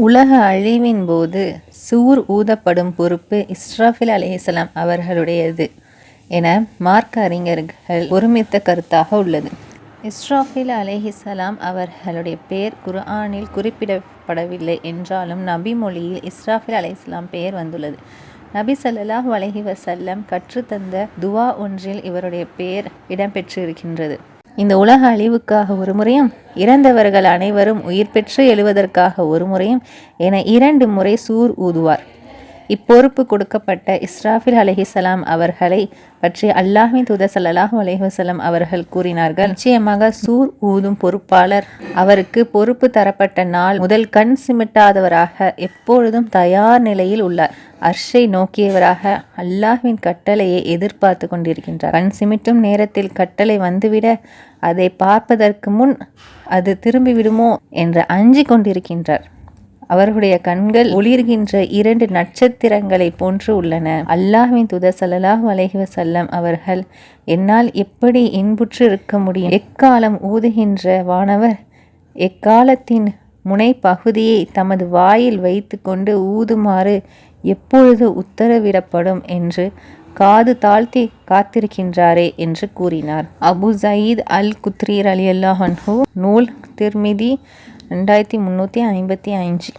உலக அழிவின் போது சூர் ஊதப்படும் பொறுப்பு இஸ்ராஃபில் அலிஹலாம் அவர்களுடையது என மார்க்க அறிஞர்கள் ஒருமித்த கருத்தாக உள்ளது. இஸ்ராஃபில் அலிஹிசலாம் அவர்களுடைய பெயர் குர்ஆனில் குறிப்பிடப்படவில்லை என்றாலும் நபி மொழியில் இஸ்ராஃபில் அலிஹிஸ்லாம் பெயர் வந்துள்ளது. நபி சல்லாஹ் அலஹி வசல்லம் கற்றுத்தந்த துவா ஒன்றில் இவருடைய பெயர் இடம்பெற்றிருக்கின்றது. இந்த உலக அழிவுக்காக ஒரு முறையும் இறந்தவர்கள் அனைவரும் உயிர் பெற்று எழுவதற்காக ஒரு முறையும் என இரண்டு முறை சூர் ஊதுவார். இப்பொறுப்பு கொடுக்கப்பட்ட இஸ்ராஃபில் அலஹிசலாம் அவர்களை பற்றி அல்லாஹின் தூதர் சல்லாஹூ அலஹிவசலம் அவர்கள் கூறினார்கள். நிச்சயமாக சூர் ஊதும் பொறுப்பாளர். அவருக்கு பொறுப்பு தரப்பட்ட நாள் முதல் கண் சிமிட்டாதவராக எப்பொழுதும் தயார் நிலையில் உள்ளார். அர்ஷை நோக்கியவராக அல்லாஹ்வின் கட்டளையை எதிர்பார்த்து கொண்டிருக்கின்றார். கண் சிமிட்டும் நேரத்தில் கட்டளை வந்துவிட அதை பார்ப்பதற்கு முன் அது திரும்பிவிடுமோ என்று அஞ்சி கொண்டிருக்கின்றார். அவர்களுடைய கண்கள் ஒளிர்கின்ற இரண்டு நட்சத்திரங்களை போன்று உள்ளன. அல்லாஹின் துத சல்லாஹ் அலைஹி செல்லம் அவர்கள் என்னால் எப்படி இன்புற்று இருக்க முடியும்? எக்காலம் ஊதுகின்ற வானவர் எக்காலத்தின் முனை பகுதியை தமது வாயில் வைத்துக்கொண்டு ஊதுமாறு எப்பொழுது உத்தரவிடப்படும் என்று காது தாழ்த்தி காத்திருக்கின்றாரே என்று கூறினார். அபு சயீத் அல் குத்ரீர் அலி அல்லாஹன்ஹூ நூல் திர்மிதி ரெண்டாயிரத்தி முந்நூற்றி ஐம்பத்தி அஞ்சு